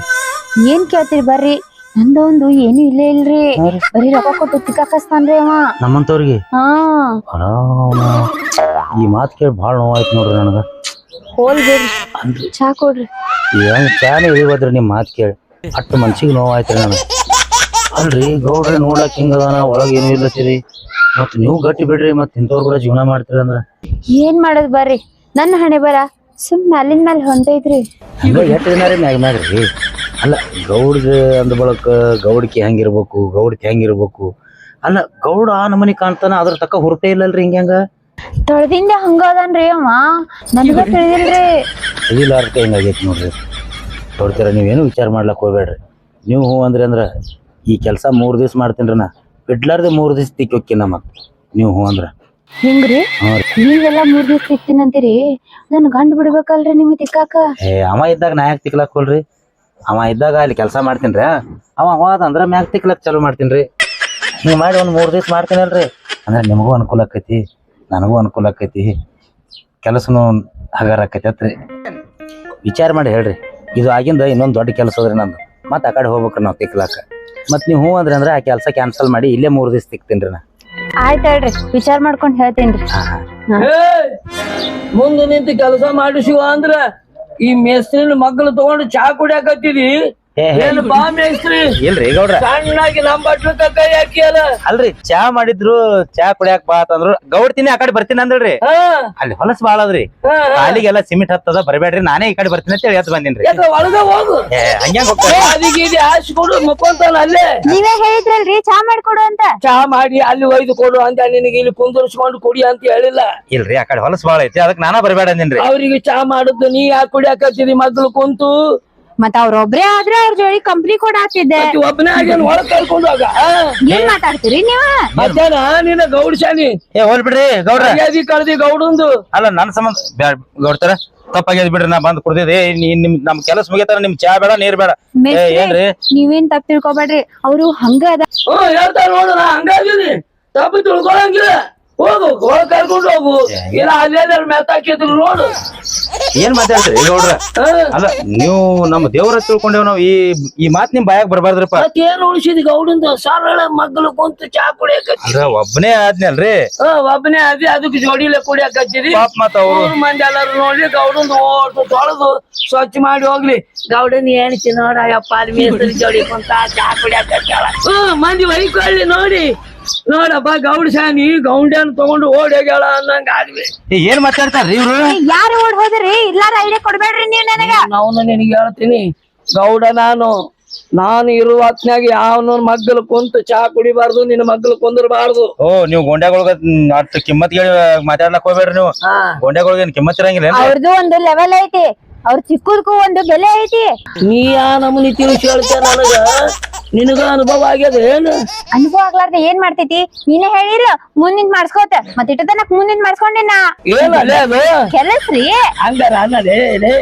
B: ಏನ್ ಕೇಳ್ತೀರಿ ಬರ್ರಿ. ನಂದೊಂದು ಏನು ಇಲ್ಲೇ ಇಲ್ರಿ. ಬರೀ ರೊಕ್ಕ ಕೊಟ್ಟು ತಿಕ್ಕಾಕಸ್ತಾನ್ರಿ ಅವ.
C: ನಮ್ಮಂತವ್ರಿಗೆ?
B: ಹಾ.
C: ಈ ಮಾತು ಕೇಳಿ ಭಾಳ ನೋವಾಯ್ತು ನೋಡ್ರಿ ನನಗ.
B: ಹೋಲ್ ಬಿಡ್ರಿ. ಚಾ ಕೊಡ್ರಿ.
C: ಹೆಂಗ್ ಚಾನೆ ಇಳಿವದ್ರಿ ನಿಮ್ ಮಾತು ಕೇಳಿ. ಅಟ್ಟು ಮನ್ಸಿಗೆ ನೋವಾಯ್ತ್ರಿ ನನಗೆ. ಅಲ್ರಿ ಗೌಡ್ರಿ ನೋಡಕ್ ಹಿಂಗದಾನ ಒಳಗ್ ಏನು ಇಲ್ಲತ್ತೀರಿ ಮತ್ ನೀವು ಗಟ್ಟಿ ಬಿಡ್ರಿ ಮತ್ ಇಂಥವ್ರು ಕೂಡ ಜೀವನ ಮಾಡ್ತೀರಿ ಅಂದ್ರ.
B: ಏನ್ ಮಾಡೋದ್ ಬರ್ರಿ? ನನ್ನ ಹಣೆ ಬರ? ಸುಮ್ ಅಲ್ಲಿಂದ ಮೇಲೆ
C: ಹೊಂದೈತ್ರಿ ಎಷ್ಟು ದಿನ ರೀ ಮ್ಯಾಗ ಮ್ಯಾಗ ರೀ ಅಲ್ಲ ಗೌಡ್ರ ಅಂದ ಬಳಕ ಗೌಡ್ಕಿ ಹೆಂಗಿರ್ಬೇಕು ಗೌಡ್ಕಿ ಹೆಂಗಿರ್ಬೇಕು. ಅಲ್ಲ ಗೌಡ ಆ ನಮನಿ ಕಾಣ್ತಾನ ಅದ್ರ ತಕ್ಕ ಹುರುಪೇ ಇಲ್ಲಲ್ರಿ
B: ತೊಳ್ದಿಂದ ಹಂಗ ಅದನ್ರಿ ಅವ. ನನಗ ತಿಳಿದಿಲ್ರಿ.
C: ಇದಿಲ್ಲಾರ್ಕ ಹಿಂಗಾಗೈತಿ ನೋಡ್ರಿ. ನೋಡ್ತೀರ ನೀವೇನು ವಿಚಾರ ಮಾಡ್ಲಕ್ ಹೋಗ್ಬೇಡ್ರಿ. ನೀವು ಹ್ಞೂ ಅಂದ್ರಿ ಅಂದ್ರ ಈ ಕೆಲಸ ಮೂರ್ ದಿವ್ಸ ಮಾಡ್ತೀನ್ರಿ ನಾ. ಬಿಡ್ಲಾರ್ದೆ ಮೂರು ದಿವ್ಸ ತಿಕ್ಕಿ ನಮ್ಮ ನೀವು ಹ್ಞೂ ಅಂದ್ರ.
B: ಹಿಂಗ್ರಿ?
C: ನೀವೆಲ್ಲ ಮೂರು
B: ದಿವಸ ಮೂರ್ ದಿವ್ಸ ತಿಕ್ತೀನಂತೀರಿ. ನನ್ ಗಂಡ್ ಬಿಡ್ಬೇಕಲ್ರಿ ನಿಮ್ಗೆ ತಿಕ್ಕಾಕ.
C: ಏ ಅವ ಇದ್ದಾಗ ನಾ ಯಾಕೆ ತಿಕ್ಲಾಕ್ ಹೋಲ್ರಿ? ಅವ ಇದ್ದಾಗ ಅಲ್ಲಿ ಕೆಲಸ ಮಾಡ್ತೀನಿ ರೀ. ಅವ ಹೋದ ಅಂದ್ರ ಮ್ಯಾಗ ತಿಕ್ಲಕ್ ಚಾಲು ಮಾಡ್ತೀನಿ ರೀ. ನೀವು ಮಾಡಿ ಒಂದು ಮೂರು ದಿವ್ಸ ಮಾಡ್ತೀನಲ್ರಿ ಅಂದ್ರೆ ನಿಮಗೂ ಅನುಕೂಲ ಆಕೈತಿ ನನಗೂ ಅನುಕೂಲ ಆಕೈತಿ ಕೆಲಸನು ಹಗಾರ ಆಕೈತಿ ಅತ್ರಿ. ವಿಚಾರ ಮಾಡಿ ಹೇಳ್ರಿ. ಇದು ಆಗಿಂದ ಇನ್ನೊಂದು ದೊಡ್ಡ ಕೆಲಸ ಅದ್ರಿ ನಂದು. ಮತ್ತೆ ಆ ಕಡೆ ಹೋಗ್ಬೇಕ್ರಿ ನಾವು ತಿಕ್ಲಾಕ. ಮತ್ತೆ ನೀವು ಹ್ಞೂ ಅಂದ್ರೆ ಅಂದ್ರೆ ಆ ಕೆಲಸ ಕ್ಯಾನ್ಸಲ್ ಮಾಡಿ ಇಲ್ಲೇ ಮೂರು ದಿವ್ಸ ತಿಕ್ತೀನಿ ರೀ ನಾ.
B: ಆಯ್ತು ಹೇಳ್ರಿ. ವಿಚಾರ ಮಾಡ್ಕೊಂಡು
C: ಹೇಳ್ತೀನಿ
A: ಏ ಮುಂದೆ ನಿಂತು ಕೆಲಸ ಮಾಡಿಸುವ ಅಂದ್ರ ಈ ಮೇಸ್ತ್ರಿನ ಮಕ್ಕಳು ತಗೊಂಡು ಚಾ ಕುಡಿಯಾಕತ್ತಿದಿ ಏನು ಬಾ ಮೇಸ್ತ್ರಿ?
C: ಇಲ್ರಿ ಗೌಡ್ರ.
A: ಸಣ್ಣಾಗಿ ನಂಬಟ್ಲು ಕೈ ಹಾಕಿಯಲ್ಲ
C: ಅಲ್ರಿ ಚಾ ಮಾಡಿದ್ರು ಚಾ ಕುಡಿಯಾಕ ಬಾ ಅಂತಂದ್ರು ಗೌಡ್ತೀನಿ ಆ ಕಡೆ ಬರ್ತೀನಿ ಅಂದ್ರಿ
A: ಹಾ.
C: ಅಲ್ಲಿ ಹೊಲಸ್ ಬಾಳ ಅದ್ರಿ. ಕಾಲಿಗೆಲ್ಲ ಸಿಮೆಂಟ್ ಹತ್ತದ ಬರಬೇಡ್ರಿ ನಾನೇ ಈ ಕಡೆ ಬರ್ತೀನಿ ಅಂತ ಹೇಳಿ ಎದ್ದು ಬಂದಿನ್ರಿ.
A: ಯಾಕ ಒಳಗ ಹೋಗು.
C: ಹಂಗ್ಯಾಂಗ
A: ಆಶ್ ಕೊಡು ಮುಕ್ಕೊಂತಾನ ಅಲ್ಲೇ.
B: ನೀವೇ ಹೇಳಿದ್ರಲ್ರಿ ಚಾ ಮಾಡ್ಕೊಡು ಅಂತ.
A: ಚಾ ಮಾಡಿ ಅಲ್ಲಿ ಒಯ್ದು ಕೊಡು ಅಂತ ನಿನಗೆ ಇಲ್ಲಿ ಕುಂದರ್ಸ್ಕೊಂಡು ಕುಡಿ ಅಂತ ಹೇಳಿಲ್ಲ.
C: ಇಲ್ರಿ ಆ ಕಡೆ ಹೊಲಸ್ ಬಾಳ ಐತಿ ಅದಕ್ಕೆ ನಾನಾ ಬರಬೇಡ ಅಂದಿನ್ರಿ.
A: ಅವ್ರಿಗೆ ಚಾ ಮಾಡುದು ನೀ ಯಾಕೆ ಕುಡಿಯಾಕತ್ತಿದಿ ಮಗ್ಳು ಕುಂತು?
B: ಮತ್ತ ಅವ್ರೊಬ್ರೇ ಆದ್ರೆ ಅವ್ರ ಜೋಡಿ ಕಂಪ್ನಿ
A: ಕೂಡ ಒಬ್ಬನೇ ಆಗ್ಯಾನ ಒಳಗ್ ಕರ್ಕೊಂಡು ಹೋಗ
B: ಏನ್ ಮಾತಾಡ್ತೀರಿ ನೀವ?
A: ಮತ್ತೇನ ನಿನ್ನ ಗೌಡ್ ಶಾನಿ
C: ಏ ಹೋಲ್ ಬಿಡ್ರಿ ಗೌಡ್ರ.
A: ಕಳ್ದಿ ಗೌಡಂದು.
C: ಅಲ್ಲ ನನ್ನ ಸಂಬಂಧ ಬ್ಯಾಡ್ ಗೌಡ್ತಾರ ತಪ್ಪಾಗ್ಯದ ಬಿಡ್ರಿ ನಾ ಬಂದ್ ಕುಡ್ದಿದೆ. ಏ ನೀ ನಿಮ್ ನಮ್ ಕೆಲಸ ಮುಗಿತಾರ ನಿಮ್ ಚಾ ಬೇಡ ನೀರ್ ಬೇಡ. ಏನ್ರಿ?
B: ನೀವೇನ್ ತಪ್ಪ ತಿಳ್ಕೊಬೇಡ್ರಿ. ಅವ್ರು ಹಂಗ ಅದ.
A: ಹೇಳ್ತಾರ ನೋಡ ನಾ ಹಂಗಾಗಿನಿ ತಪ್ಪು ತಿಳ್ಕೊಳಂಗಿಲ್ಲ. ಹೋಗು ಗೋಳ ಕರ್ಕೊಂಡು ಹೋಗು. ಇಲ್ಲ ಅಲ್ಲೇ ಮೆತ್ತಾಕಿದ್ರು ನೋಡು.
C: ಏನ್ ಮಾತಾಡ್ತೀರಿ ಗೌಡ್ರ. ಅಲ್ಲ ನೀವು ನಮ್ಮ ದೇವ್ರ ತಿಳ್ಕೊಂಡೇವ್ ನಾವು ಈ ಈ ಮಾತ್ ನಿಮ್ ಬಾಯಾಗ ಬರಬಾರ್ದ್ರಪ್ಪ.
A: ಮತ್ತೇನ್ ಉಳಿಸಿದಿ ಗೌಡಂದು ಸರಳ ಮಗ್ಳು ಕುಂತು ಚಾ
C: ಅಂದ್ರ ಒಬ್ಬನೇ ಆದ್ನಲ್ರಿ.
A: ಒಬ್ಬನೇ ಅದೇ ಅದಕ್ಕೆ ಜೋಡಿಲೆ ಕುಡಿಯಕತ್ತಿದಿ
C: ಪಾಪ ಮತ್ತ ಅವ್ರು.
A: ಮಂದಿ ಎಲ್ಲಾರು ನೋಡ್ರಿ ಗೌಡಂದು ಓಟು ತೊಳೆದು ಸ್ವಚ್ಛ ಮಾಡಿ ಹೋಗ್ಲಿ. ಗೌಡನ್ ಹೇಳ್ತಿ ನೋಡ ಯಪ್ಪ ಅಲ್ಲಿ ಜೋಡಿ ಕುಂತ ಚಾ ಕುಡಿಯಕತ್ತಾಳ ಹ್ಮ್ ಮಂದಿ ಹೊಯ್ಕೊಳ್ಳಿ ನೋಡಿ. ನೋಡಪ್ಪ ಗೌಡ ಶಾನಿ ಗೌಂಡ್ಯಾನ್ ತಗೊಂಡು ಓಡಿ ಹೋಗ್ಯಾಳ ಅನ್ನಂಗ ಆಗ್ಲಿ
C: ಏನ್ ಮಾತಾಡ್ತಾರ್ರಿ ಇವ್ರು?
B: ಯಾರು ಓಡ್ ಹೋದ್ರಿ? ಇಲ್ಲಾರ ಐಡಿಯಾ ಕೊಡ್ಬೇಡ್ರಿ ನೀವ್ ನನಗ.
A: ನಾವು ನಿನಗೆ ಹೇಳ್ತೀನಿ. ಗೌಡ ನಾನು ನಾನು ಇರುವ ಹೊತ್ನ್ಯಾಗ ಯಾವನ ಮಗ್ಗಲು ಕುಂತು ಚಾ ಕುಡಿಬಾರ್ದು ನಿನ್ನ ಮಗ್ಗಲ್ ಕುಂದಿರಬಾರ್ದು.
C: ಓ ನೀವು ಗೊಂಡ್ಯಾಗೊಳಗ ಅಷ್ಟು ಕಿಮ್ಮತ್ ಕೇಳಿ ಮಾತಾಡ್ಲಕ್ ಹೋಗ್ಬೇಡ್ರಿ ನೀವು. ಗೊಂಡ್ಯಾಗೊಳಗ ಏನ್ ಕಿಮ್ಮತ್ ಇರಂಗಿಲ್ಲ
B: ಅವ್ರದ್ದು ಒಂದು ಲೆವೆಲ್ ಐತಿ. ಅವ್ರ ಚಿಕ್ಕದಕ್ಕೂ ಒಂದು ಬೆಲೆ ಐತಿ.
A: ನೀ ಯಾ ನಮೂನಿ ತಿಳಿಸಿ ನನಗ? ನಿನಗ ಅನುಭವ ಆಗ್ಯದ ಏನು?
B: ಅನುಭವ ಆಗ್ಲಾರ್ದ ಏನ್ ಮಾಡ್ತೈತಿ? ನೀನೇ ಹೇಳಿಲ್ಲ ಮುಂದಿನ ಮಾಡ್ಸ್ಕೋತ. ಮತ್ತೆ ಇಟ್ಟ ತನಕ ಮುಂದಿನ ಮಾಡ್ಸ್ಕೊಂಡಿನ
A: ಏನು ಅಲ್ಲೇ ಅದು?
B: ಕೆಲಸ ರೀ.
A: ಹಂಗಾರ ಅನ್ನಲೇ ಲೇ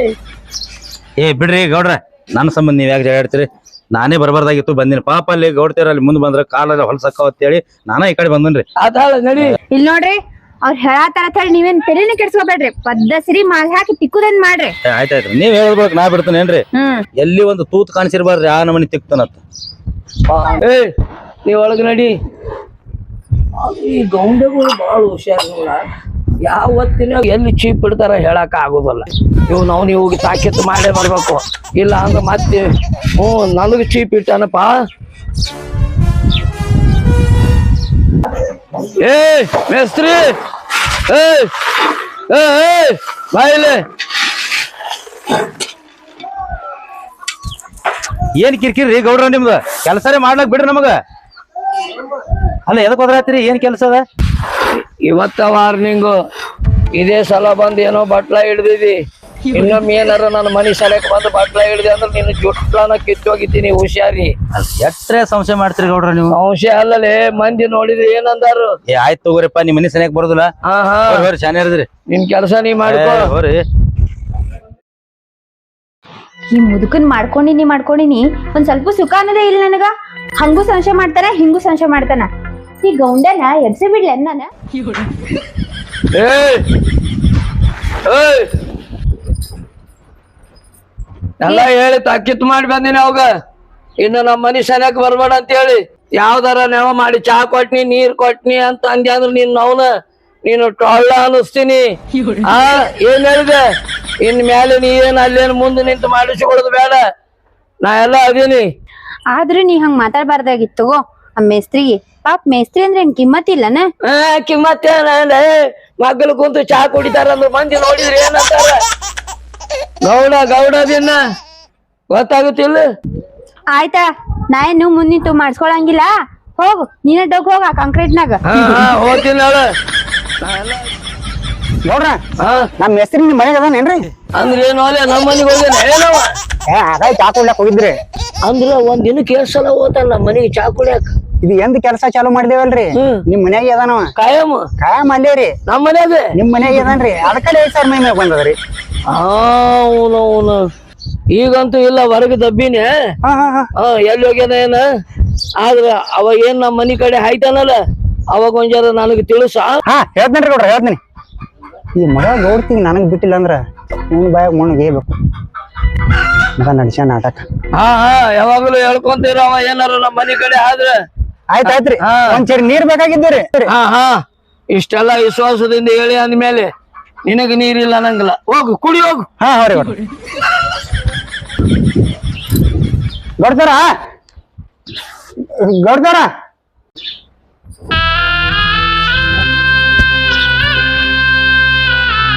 C: ಏ. ಬಿಡ್ರಿ ಗೌಡ್ರ ನನ್ನ ಸಂಬಂಧ ನೀವ್ ಯಾಕೆ ಜಗಾಡ್ತೀರಿ ನಾನೇ ಬರಬಾರ್ದಾಗಿತ್ತು ಬಂದಿನ. ಪಾಪ ಅಲ್ಲಿ ಗೌಡ್ತೀರ ಅಲ್ಲಿ ಮುಂದೆ ಬಂದ್ರ ಕಾಲೆಲ್ಲ ಹೊಲಸಕ್ಕ ಅಂತೇಳಿ ನಾನೇ ಈ ಕಡೆ ಬಂದನ್ರಿ.
A: ಅದಾಳ ನಡಿ.
B: ಇಲ್ ನೋಡ್ರಿ ಅವ್ರ ಹೇಳತ್ತಾರ ಅಂತ ಹೇಳಿ ನೀವೇನ್ ತಲೆನೇ ಕೆಡ್ಸ್ಕೊಬೇಡ್ರಿ. ಪದ್ಧಸಿರಿ ಮಾಲ್ ಹಾಕಿ ತಿಕ್ಕುದನ್ ಮಾಡ್ರಿ.
C: ಆಯ್ತಾಯ್ತು. ನೀವ್ ಹೇಳ್ಬೇಕು ನಾ ಬಿಡ್ತೇನೇನ್ರಿ
B: ಹ್ಮ್.
C: ಎಲ್ಲಿ ಒಂದು ತೂತ್ ಕಾಣಿಸಿರ್ಬಾರ್ರಿ ಆ ನಮನಿ ತಿಕ್ತಾನತ್ತ
A: ಏ ನೀ ಒಳಗ್ ನಡಿ. ಈ ಗೌಂಡಗಳು ಬಾಳ ಹುಷಾರ್ ನೋಡ. ಯಾವತ್ತಿನ ಎಲ್ಲಿ ಚೀಪ್ ಇಡ್ತಾರ ಹೇಳಕ್ ಆಗೋದಲ್ಲ. ಇವ್ ನಾವು ನೀವು ತಾಕೀತು ಮಾಡೇ ಬರ್ಬೇಕು. ಇಲ್ಲ ಅಂದ್ರೆ ಮತ್ತೆ ಹ್ಞೂ ನನಗೆ ಚೀಪ್ ಇಟ್ಟಾನಪ್ಪ. ಏ ಮೇಸ್ತ್ರಿ! ಏ ಏ ಬಾಯಿಲೆ!
C: ಏನ್ ಕಿರಿಕಿರಿ ಗೌಡ್ರ ನಿಮ್ದು? ಕೆಲಸನೇ ಮಾಡ್ಲಕ್ ಬಿಡ್ರಿ ನಮಗ. ಅಲ್ಲ, ಎದಕ್ ಹೋದ್ರಾತ್ರಿ ಏನ್ ಕೆಲಸ ಅದ?
A: ಇವತ್ತ ವಾರ್ನಿಂಗು ಇದೇ ಸಲ ಬಂದು ಏನೋ ಬಟ್ಲ ಹಿಡ್ದಿದಿ ಇನ್ನೊಮ್ಮೆ ಏನಾರ ನನ್ನ ಮನಿ ಸಲಕ್ಕೆ ಬಂದು ಬಟ್ಲ ಹಿಡಿದೆ ಅಂದ್ರೆ ನಿನ್ನ ಜುಟ್ಲನ ಕಿತ್ತೋಗಿದ್ದೀನಿ ಹುಷಾರಿ.
C: ಎಟ್ರೆ ಸಂಶಯ ಮಾಡ್ತೀರಿ ಗೌಡ್ರ ನೀವು?
A: ಸಂಶಯ ಅಲ್ಲಲೇ ಮಂದಿ ನೋಡಿದ್ರೆ ಏನಂದಾರು?
C: ಏ ಆಯ್ತು ತಗೋರಿಪ್ಪ ನಿಮ್ ಮನಿ ಸನಿಯಾಗ ಬರೋದಿಲ್ಲ?
A: ಹಾ ಹಾ.
C: ಹೋರಿ ಶಾನೆ ಇರದ್ರಿ
A: ನಿನ್ ಕೆಲಸ ನೀ ಮಾಡ್ಕೋ.
C: ಹೋರಿ.
B: ಈ ಮುದುಕನ್ ಮಾಡ್ಕೊಂಡಿನಿ ಮಾಡ್ಕೊಂಡಿನಿ. ಒಂದ್ ಸ್ವಲ್ಪ ಸುಖ ಅನ್ನೋದೇ ಇಲ್ಲ ನನಗ. ಹಂಗೂ ಸಂಶಯ ಮಾಡ್ತಾನ ಹಿಂಗೂ ಸಂಶಯ ಮಾಡ್ತಾನ. ಈ ಗೌಂಡನ ಎಬ್ಸಿ ಬಿಡ್ಲೆ ನಾನು?
A: ಏಯ್ ಏಯ್ ಎಲ್ಲ ಹೇಳಿ ತಾಕಿತ್ ಮಾಡಿ ಬಂದಿನಿ ಅವಾಗ. ಇನ್ನು ನಮ್ಮ ಮನಿ ಸನ್ಯಾಕ ಬರ್ಬೇಡ ಅಂತ ಹೇಳಿ. ಯಾವ್ದಾರ ನೆವ ಮಾಡಿ ಚಾ ಕೊಟ್ನಿ ನೀರ್ ಕೊಟ್ನಿ ಅಂತ ಅಂದ್ಯ ಅಂದ್ರ ನೀನ್ ಅವನ ನೀನು ಟೊಳ್ಳ ಅನಿಸ್ತೀನಿ ಆ ಏನ್ ಹೇಳಿದೆ? ಇನ್ ಮೇಲೆ ನೀ ಏನ್ ಅಲ್ಲೇನ್ ಮುಂದೆ ನಿಂತು ಮಾಡಿಸಿಕೊಳ್ಳೋದು ಬೇಡ. ನಾ ಎಲ್ಲ ಅದೀನಿ.
B: ಆದ್ರೆ ನೀ ಹಂಗ್ ಮಾತಾಡ್ಬಾರ್ದಾಗಿತ್ತು. ಆ ಮೇಸ್ತ್ರಿಗೆ ಪಾಪ ಮೇಸ್ತ್ರಿ ಅಂದ್ರೆ ಏನ್ ಕಿಮ್ಮತ್ ಇಲ್ಲನ?
A: ಕಿಮ್ಮತ್ತೇನ ಮಕ್ಕಳು ಕುಂತು ಚಾ ಕುಡಿತಾರ ಅಂದ್ರೆ ಮಂದಿ ನೋಡಿದ್ರೆ ಏನಂತಾರ? ಗೌಡ ಗೌಡ ದಿನ. ಗೊತ್ತಾಗುತ್ತಿಲ್ಲ?
B: ಆಯ್ತಾ ನಾ ಏನು ಮುಂದಿತ್ತು ಮಾಡ್ಸ್ಕೊಳಂಗಿಲ್ಲ. ಹೋಗು ನೀನ ಡೋಗ್ ಹೋಗ ಕಾಂಕ್ರೀಟ್
A: ಹಾ ಹಾ ಹೋಗ್ತೀನಿ ಅವಳು
D: ನೋಡ್ರ
A: ಹಾ.
D: ನಮ್ಮ ಹೆಸರು ನಿಮ್ ಮನೆಗೆ ಅದಾನೇನ್ರಿ
A: ಅಂದ್ರೆ ಏನು ಅಲ್ಲೇ ನಮ್ಮ ಮನೆಗೆ ಹೋಗ್ಯಾನ? ಏನವ?
D: ಏ ಆಗಾಯ್ ಚಾ ಕುಡ್ಲಕ್ ಹೋಗಿದ್ರಿ.
A: ಅಂದ್ರ ಒಂದ್ ದಿನಕ್ಕೆ ಎಷ್ಟ್ ಸಲ ಹೋತಾನ ನಮ್ಮ ಮನೆಗೆ ಚಾ ಕುಡಿಯಾಕ
D: ಇದು ಎಂದ್ ಕೆಲಸ ಚಾಲು ಮಾಡಿದೇವಲ್ರಿ. ನಿಮ್ ಮನ್ಯಾಗ ಅದಾನವ?
A: ಕಾಯಂ.
D: ಕಾಯಂ ಅಲ್ಲೇರಿ.
A: ನಮ್ಮ ಮನ್ಯಾಗ.
D: ನಿಮ್ ಮನ್ಯಾಗ ಅದಾನ್ರಿ. ಅದಕಡೆ ಸಾವಿರ ಮೈ ಮ್ಯಾಗ ಬಂದದ್ರಿ.
A: ಅವನವನು ಅವನು ಈಗಂತೂ ಇಲ್ಲ ಹೊರಗೆ ದಬ್ಬಿನ. ಎಲ್ಲಿ ಹೋಗ್ಯದ ಏನ? ಆದ್ರ ಅವ ಏನ್ ನಮ್ಮ ಮನಿ ಕಡೆ ಹಾಯ್ತಾನಲ್ಲ ಅವಾಗ ಒಂಜಾರ ಜರ ನನಗೆ ತಿಳಿಸ.
D: ಹಾ ಹೇಳ್ತೇನ್ರಿ ನೋಡ್ರಿ ಹೇಳ್ತೀನಿ. ಈ ಮಗ ನೋಡ್ತೀನಿ ನನಗ್ ಬಿಟ್ಟಿಲ್ಲ ಅಂದ್ರ ನಿನ್ ಬಾಯಾಗ ಮಣ್ಣು ಗೇಬೇಕು ಮಗ ನಡ್ಸ್ಯಾನ ನಾಟಕ.
A: ಹಾ ಹಾ ಯಾವಾಗಲೂ ಹೇಳ್ಕೊಂತೀರ ಅವ ಏನಾರ ನಮ್ಮ ಮನಿ ಕಡೆ ಆದ್ರ.
D: ಆಯ್ತ್ ಆಯ್ತ್ರಿ
A: ಹಾ.
D: ಒಂದ್ ಚರಿ ನೀರ್ ಬೇಕಾಗಿದ್ದೀರಿ
A: ಹಾ ಹಾ. ಇಷ್ಟೆಲ್ಲ ವಿಶ್ವಾಸದಿಂದ ಹೇಳಿ ಅಂದ್ಮೇಲೆ ನಿನಗೆ ನೀರಿಲ್ಲ ಅನ್ನಂಗಿಲ್ಲ. ಹೋಗು ಕುಡಿ ಹೋಗು.
D: ಹಾ ಹೊರಗೆ ಗೌಡ್ರ ಗೌಡ್ತಾರ? ಗೌಡ್ತಾರ?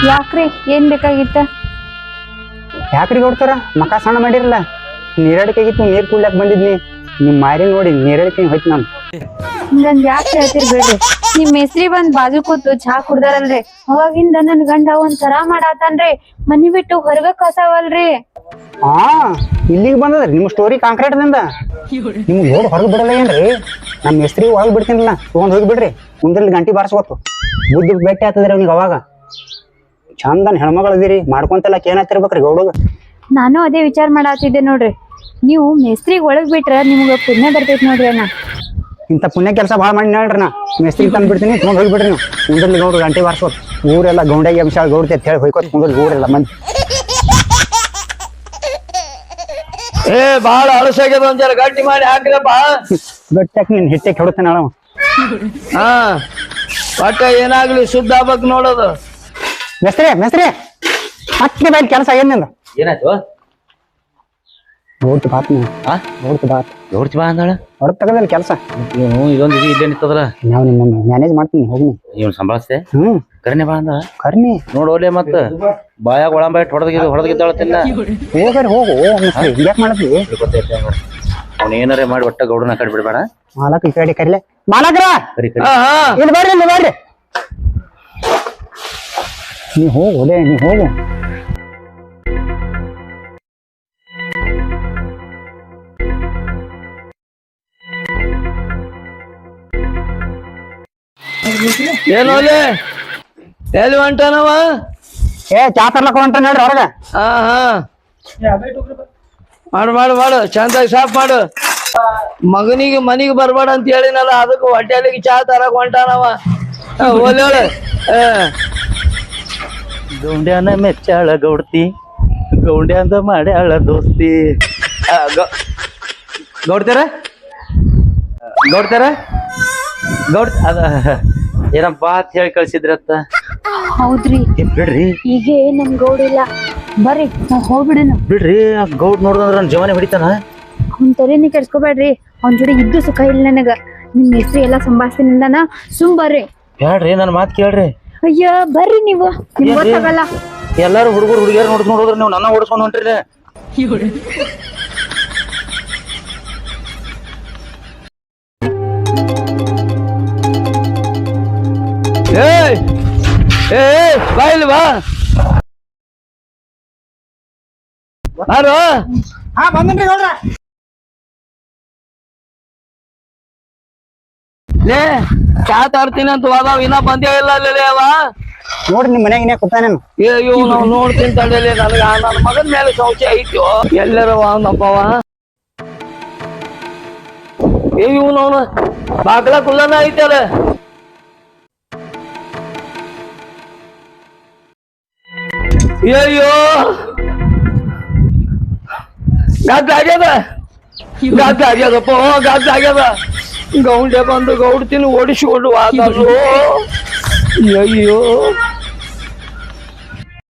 B: ಯಾಕ್ರಿ? ಏನ್ ಬೇಕಾಗಿತ್ತ?
D: ಯಾಕ್ರಿ ಗೌಡ್ತಾರ? ಮಕ ಸಣ್ಣ ಮಾಡಿರಲ್ಲ ನೀರಾಡಕಾಗಿತ್ತು ನೀರ್ ಕುಡ್ಲಾಕ್ ಬಂದಿದ್ನಿ. ನಿಮ್ ಮಾರಿ ನೋಡಿ ನೀರಳಿಕೆ ಹೋಯ್ತು ನಾನು.
B: ನನ್ ಯಾಕೆ ಹೇಳ್ತೀರಿ ಬಿಡ್ರಿ ನಿಮ್ ಮೇಸ್ತ್ರಿ ಬಂದ್ ಬಾಜು ಕೂತು ಚಹಾ ಕುಡ್ದಾರಲ್ರಿ. ಅವಾಗಿಂದ ನನ್ ಗಂಡ ಒಂದ್ ತರ ಮಾಡಾತನ್ರಿ. ಮನಿ ಬಿಟ್ಟು ಹೊರಗ ಕಸಾವಲ್ರಿ.
D: ಹಾ ಇಲ್ಲಿಗೆ ಬಂದದ್ರಿ? ನಿಮ್ಮ ಸ್ಟೋರಿ ಕಾಂಕ್ರೀಟ್ನಿಂದ ನಿಮ್ಗೆ ಹೋಗಿ ಹೊರಗೆ ಬಿಡಲ್ಲ ಏನ್ರಿ? ನಮ್ಮ ಹೆಸ್ರಿ ಒಳಗೆ ಬಿಡ್ತೀನಿಲ್ಲ. ತೊಗೊಂಡ್ ಹೋಗಿ ಬಿಡ್ರಿ. ಮುಂದ್ರಲ್ಲಿ ಗಂಟಿ ಬಾರಿಸ್ಬೇಕು ಬುದ್ಧಿ ಭೇಟಿ ಆತದ್ರಿ ಅವ್ನಿಗೆ ಅವಾಗ. ಚಂದನ್ ಹೆಣ್ಮಗಳು ಮಾಡ್ಕೊಂತಲ್ಲ ಮಾಡ್ಕೊಂತೆಲ್ಲ ಗೌಡ ಗೌಡಗ.
B: ನಾನು ಅದೇ ವಿಚಾರ ಮಾಡಾತಿದ್ದೆ ನೋಡ್ರಿ. ನೀವು ಮೇಸ್ತ್ರಿಗ್ ಒಳಗ್ ಬಿಟ್ರ ನಿಮ್ಗ ಪುಣ್ಯ ಬರ್ತೈತಿ ನೋಡ್ರಿ ಅಣ್ಣ.
D: ಇಂಥ ಪುಣ್ಯ ಕೆಲಸ ಭಾಳ ಮಾಡಿ ನೋಡ್ರಿ ನಾ. ಮೇಸ್ತ್ರಿಗ್ ತಂದು ಬಿಡ್ತೀನಿ ತೊಗೊಂಡು ಹೋಗಿ ಬಿಡ್ರಿ ನೀವು ಮುಂದ್ರಲ್ಲಿ ಗೌಡ್ರು ಗಂಟೆ ಬಾರಿಸ್ಬೇಕು ಊರೆಲ್ಲ ಗೌಂಡಾಗಿ ಅಂಶ ಗೌಡ್ತಿ ಅಂತ ಹೇಳಿ ಹೋಯ್ಕೋತ ಮುಂದ್ರಲ್ಲಿ ಊರೆಲ್ಲ ಮಂದಿ.
A: ಏ ಬಾಳ ಅಳಸಾಗ್ಯದ ಒಂದ್ ಜರ ಗಟ್ಟಿ ಮಾಡಿ ಹಾಕ್ರಪ್ಪ.
D: ಗಟ್ಟಾಕಿ ನಿನ್ನ ಹಿಟ್ಟಕ್ಕೆ ಹೊಡುತ್ತಾನೆ ಅವ
A: ಹಾ ಒಟ್ಟ ಏನಾಗ್ಲಿ ಶುದ್ಧ ಆಗ್ಬೇಕು ನೋಡೋದು.
D: ಮೇಸ್ತ್ರಿ ಮೇಸ್ತ್ರಿ. ಮತ್ತೆ ಬೈಲ್ ಕೆಲಸ ಏನಿಲ್ಲ
C: ಏನಾಯ್ತು?
D: ಗೌಡ್ತಿ ಬಾತ್ ನೀವು
C: ಆ?
D: ನೋಡ್ತು ಬಾತ್
C: ನೋಡ್ತಿ ಬಾ ಅಂದಾಳ?
D: ಹೊರಗೆ ತಗದಲ್ಲಿ ಕೆಲಸ.
C: ಇವನು ಇದೊಂದು ಇದು ಇಲ್ಲೇ ನಿಂತದಲ್ಲ?
D: ನಾವು ನಿಮ್ಮ ಮ್ಯಾನೇಜ್ ಮಾಡ್ತೀನಿ ಹೋಗಿ
C: ಇವನ್ ಸಂಭಾಳಿಸ್ತೆ
D: ಹ್ಞೂ
C: ಕರ್ನೆ ಬಾ ಅಂದಾಳ?
D: ಕರ್ನಿ
C: ನೋಡೋಲೆ ಮತ್ತ. ಬಾಯಾಗ ಒಳಂಬ ಇಟ್ಟು ಹೊಡೆದ ಹೊಡೆದಿದ್ದಾಳ ತಿನ್ನ.
D: ಹೋಗ್ರಿ ಹೋಗು ಯಾಕೆ ಮಾಡತ್ತಿ? ಮಾಡಿದ್ವಿ
C: ಅವ್ನ ಏನಾರೇ ಮಾಡಿ ಒಟ್ಟ ಗೌಡನ ಕಡೆ ಮಾಲಕ
D: ಮಾಲಕ್ ಈ ಕಡೆ ಕರಿಲೆ. ಮಾಲಕ್ರ!
C: ಕರಿ
D: ಇಲ್ಲಿ ಬರ್ರಿ ಇಲ್ಲಿ ಬರ್ರಿ. ನೀ ಹೋಗು ಒಲೆ ನೀ ಹೋಗು.
A: ಏನು ಅಲ್ಲಿ? ಎಲ್ಲಿ ಹೊಂಟಾನವ?
D: ಏ ಚಾ ತರ್ಲಕ್ ಹೊಂಟ ನೋಡ್ರಿ ಹೊರಗ
A: ಹಾ ಹಾ. ಮಾಡು ಮಾಡು ಮಾಡು. ಚಂದಾಗಿ ಸಾಫ್ ಮಾಡು. ಮಗನಿಗೆ ಮನಿಗೆ ಬರ್ಬೇಡ ಅಂತ ಹೇಳಿನಲ್ಲ ಅದಕ್ಕೆ ಹೊಟ್ಟೆಲಿಗೆ ಚಾ ತರಕ್ ಹೊಂಟಾನವ. ಏ
C: ಗೌಂಡ್ಯಾನ ಮೆಚ್ಚಾಳ ಗೌಡ್ತಿ ಗೌಂಡ್ಯಾಂದ ಮಾಡ್ಯಾಳ ದೋಸ್ತಿ. ಗೌಡ್ತಾರ? ಗೌಡ್ತಾರ? ಗೌಡ್ ಅದ ಏನಪ್ಪ ಅಂತ ಹೇಳಿ ಕಳ್ಸಿದ್ರತ್ತ
B: ಹೌದ್ರಿ.
C: ಏ ಬಿಡ್ರಿ.
B: ಈಗ ನಮ್ ಗೌಡಿಲ್ಲ ಬರ್ರಿ ನಾವ್ ಹೋಗ್ಬಿಡೋಣ.
C: ಬಿಡ್ರಿ ಆ ಗೌಡ್ ನೋಡಿದ್ರೆ ನನ್ ಜೀವನ ಹೊಡಿತಾನ?
B: ಅವ್ನ ತಲೆನೇ ಕೆಡ್ಸ್ಕೋಬೇಡ್ರಿ. ಅವ್ನ ಜೋಡಿ ಇದ್ದು ಸುಖ ಇಲ್ಲ ನನಗ. ನಿಮ್ ಹೆಸ್ರು ಎಲ್ಲ ಸಂಭಾಷಣೆಯಿಂದ ಸುಮ್ ಬರ್ರಿ.
C: ಹೇಳ್ರಿ ನನ್ ಮಾತ್ ಕೇಳ್ರಿ.
B: ಅಯ್ಯ ಬರ್ರಿ ನೀವು. ನಿಮ್ಗ್
C: ಏನ್ರಿ?
B: ಗೊತ್ತಾಗಲ್ಲ.
C: ಎಲ್ಲಾರು ಹುಡುಗರು ಹುಡುಗಿಯರು ನೋಡ್ಕೊಂಡು ಹೋದ್ರೆ ನೀವು ನನ್ನ ಓಡಿಸ್ಕೊಂಡು ಹೊಂಟ್ರಿ
A: ಏಯ್! ಏ ಬಾ. ಇಲ್ಲಿ ಬಾ ಬಾರೋ
D: ಹಾ
A: ಲೇ ಚಾ ತರ್ತೀನಿ ಅಂತ ಹೋದಾವ ಇನ್ನ ಬಂದೇ ಇಲ್ಲ ಅಲ್ಲೇ ಅವ.
D: ನೋಡ್ರಿ ನಿಮ್ ಮನ್ಯಾಗ ಕೂತಾನೇನು
A: ಏ ಇವ್ ನಾವ್ ನೋಡ್ತೀನಿ ತಡಲಿ ನನಗ ನನ್ನ ಮಗನ ಮೇಲೆ ಶೌಚ ಐತಿ ಎಲ್ಲರ ವಾಂದಪ್ಪವ ಇವ್ ನೋನು ಬಾಗ್ಲ ಕುಲ್ಲನ ಐತಲ್ಲ ಅಯ್ಯೋ ಗದ್ದ ಆಗ್ಯದ? ಗದ್ದ ಆಗ್ಯದಪ್ಪ ಗದ್ದ ಆಗ್ಯದ. ಗೌಂಡೆ ಬಂದು ಗೌಡ್ತೀನಿ ಓಡಿಸಿಕೊಂಡು ವಾದಲ್ಲೋ ಅಯ್ಯೋ